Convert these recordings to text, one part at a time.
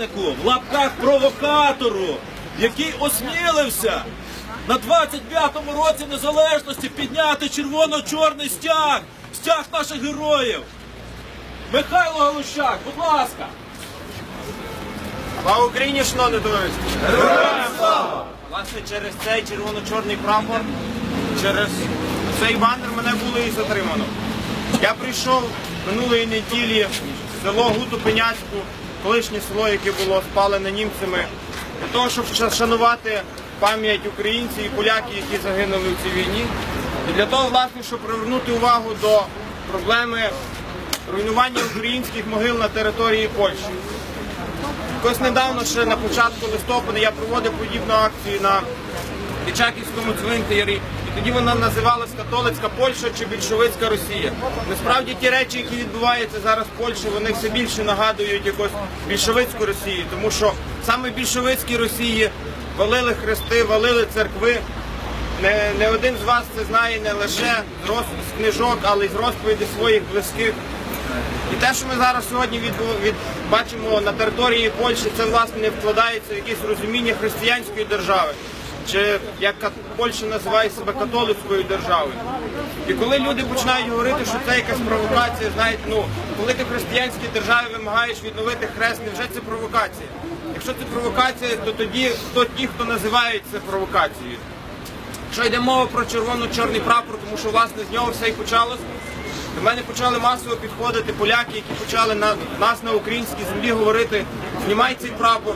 учаснику, в лапках провокатору, який осмілився на 25-му році незалежності підняти червоно-чорний стяг, стяг наших героїв. Михайло Галущак, будь ласка. Слава Україні, шановне товариство! Власне, через цей червоно-чорний прапор, через цей банер мене було і затримано. Я прийшов минулої неділі в село Гуту-Пеняцьку, колишнє село, яке було спалене німцями, для того, щоб вшанувати пам'ять українців і поляків, які загинули в цій війні. І для того, власне, щоб привернути увагу до проблеми руйнування українських могил на території Польщі. Якось недавно, ще на початку листопада, я проводив подібну акцію на Пічаківському цвинтарі. І тоді вона називалась Католицька Польща чи більшовицька Росія. Насправді ті речі, які відбуваються зараз в Польщі, вони все більше нагадують якось більшовицьку Росію, тому що саме в більшовицькій Росії валили хрести, валили церкви. Не, не один з вас це знає не лише з, роз, з книжок, але й з розповіді своїх близьких. І те, що ми зараз сьогодні від, від, бачимо на території Польщі, це власне не вкладається в якесь розуміння християнської держави, чи як Польща називає себе католицькою державою. І коли люди починають говорити, що це якась провокація, знаєте, ну коли ти християнській державі вимагаєш відновити хрест, невже це провокація? Якщо це провокація, то тоді хто ті, хто називають це провокацією. Якщо йде мова про червоно-чорний прапор, тому що власне з нього все і почалось. До мене почали масово підходити поляки, які почали на нас на українській землі говорити, знімай цей прапор.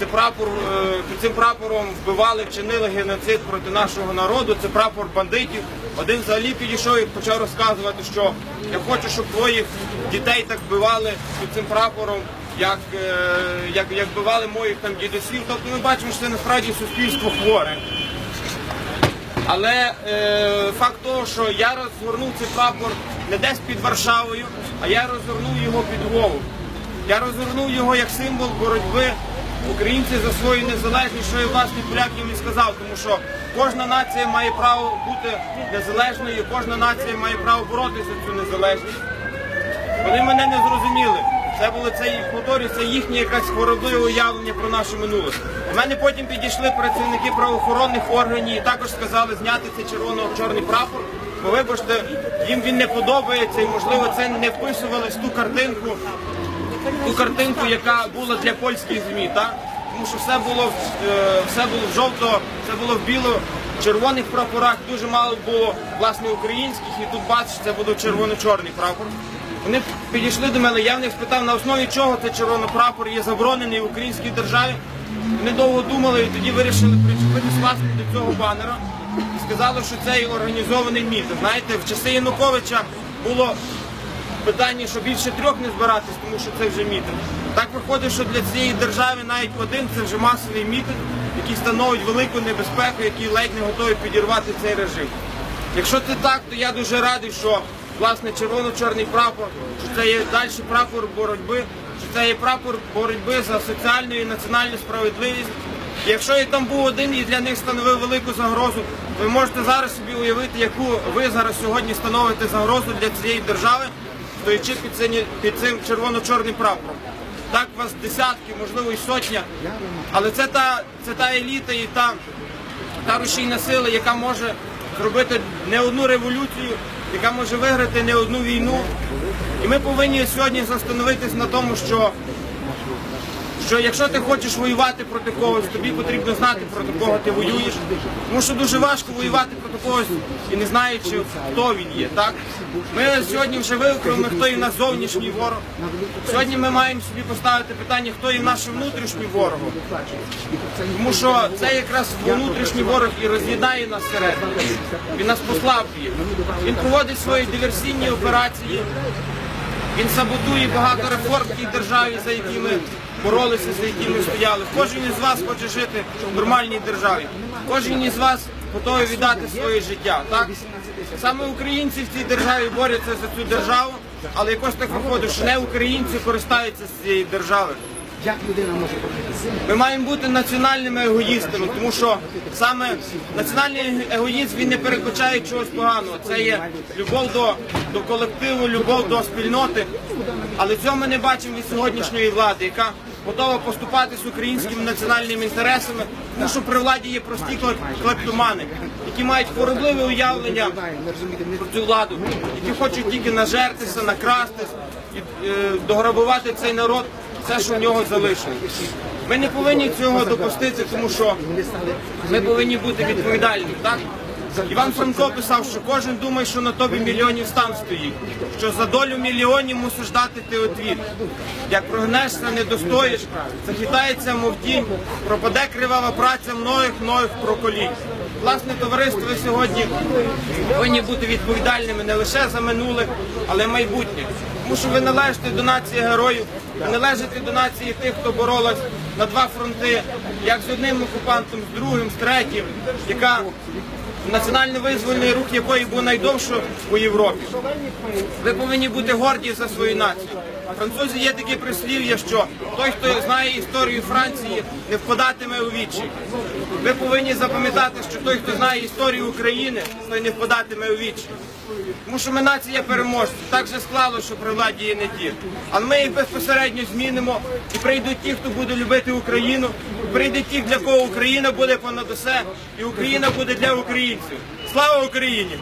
Це прапор е, під цим прапором вбивали, вчинили геноцид проти нашого народу. Це прапор бандитів. Один взагалі підійшов і почав розказувати, що я хочу, щоб твоїх дітей так вбивали під цим прапором, як, е, як, як вбивали моїх там дідусів. Тобто ми бачимо, що це насправді суспільство хворе. Але е, факт того, що я розгорнув цей прапор не десь під Варшавою, а я розгорнув його під Львовом. Я розгорнув його як символ боротьби українців за свою незалежність, що і власне поляк їм і сказав, тому що кожна нація має право бути незалежною, кожна нація має право боротися за цю незалежність. Вони мене не зрозуміли. Це було це їх повторюю, це їхнє якесь хворобливе уявлення про наше минуле. У мене потім підійшли працівники правоохоронних органів і також сказали зняти цей червоно-чорний прапор. Бо вибачте, їм він не подобається і можливо це не вписувалось в ту картинку, ту картинку, яка була для польських ЗМІ, так? Тому що все було в- е, все було в жовто, все було в біло. Червоних прапорах дуже мало було власне українських, і тут бачиш, це був червоно-чорний прапор. Вони підійшли до мене, я в них спитав, на основі чого цей червоний прапор є заборонений в українській державі. Вони довго думали і тоді вирішили причепити власне до цього банера і сказали, що це є організований мітинг. Знаєте, в часи Януковича було питання, що більше трьох не збиратись, тому що це вже мітинг. Так виходить, що для цієї держави навіть один це вже масовий мітинг, який становить велику небезпеку, який ледь не готовий підірвати цей режим. Якщо це так, то я дуже радий, що власне червоно-чорний прапор, що це є далі прапор боротьби, що це є прапор боротьби за соціальну і національну справедливість. І якщо я там був один і для них становив велику загрозу, ви можете зараз собі уявити, яку ви зараз сьогодні становите загрозу для цієї держави, стоячи під цим, червоно-чорним прапором. Так вас десятки, можливо, і сотня. Але це та, це та еліта і та, та рушійна сила, яка може зробити не одну революцію, яка може виграти не одну війну. І ми повинні сьогодні застановитись на тому, що що якщо ти хочеш воювати проти когось, тобі потрібно знати проти кого ти воюєш. Тому що дуже важко воювати проти когось і не знаючи, хто він є. Так? Ми сьогодні вже виокремили, хто є наш зовнішній ворог. Сьогодні ми маємо собі поставити питання, хто є нашим внутрішнім ворогом. Тому що це якраз внутрішній ворог і роз'їдає нас всередині. Він нас послаблює. Він проводить свої диверсійні операції. Він саботує багато реформ в тій державі, за які ми боролися, за які ми стояли. Кожен із вас хоче жити в нормальній державі. Кожен із вас готовий віддати своє життя. Так? Саме українці в цій державі борються за цю державу, але якось так виходить, що не українці користаються з цієї держави. Як людина може? Ми маємо бути національними егоїстами, тому що саме національний егоїзм він не передбачає чогось поганого. Це є любов до, до колективу, любов до спільноти. Але цього ми не бачимо від сьогоднішньої влади, яка готова поступатись українськими національними інтересами, тому що при владі є прості клеп- клептомани, які мають хворобливе уявлення про цю владу, які хочуть тільки нажертися, накрастись е, дограбувати цей народ, все, що в нього залишилось. Ми не повинні цього допустити, тому що ми повинні бути відповідальними. Так? Іван Франко писав, що кожен думає, що на тобі мільйонів стан стоїть, що за долю мільйонів мусиш дати ти отвіт. Як прогнешся, не достоїш, захитається, мов тінь, пропаде кривава праця многих многих проколінь. Власне товариство сьогодні повинні бути відповідальними не лише за минуле, але й майбутнє. Тому що ви належите до нації героїв, ви належите до нації тих, хто боролась на два фронти, як з одним окупантом, з другим, з третім, яка національно-визвольний рух якої був найдовший у Європі. Ви повинні бути горді за свою націю. Французі є таке прислів'я, що той, хто знає історію Франції, не впадатиме у вічі. Ви повинні запам'ятати, що той, хто знає історію України, той не впадатиме у вічі. Тому що ми нація переможців. Так же склало, що при владі є не ті. Але ми їх безпосередньо змінимо і прийдуть ті, хто буде любити Україну, прийдуть ті, для кого Україна буде понад усе, і Україна буде для українців. Слава Україні!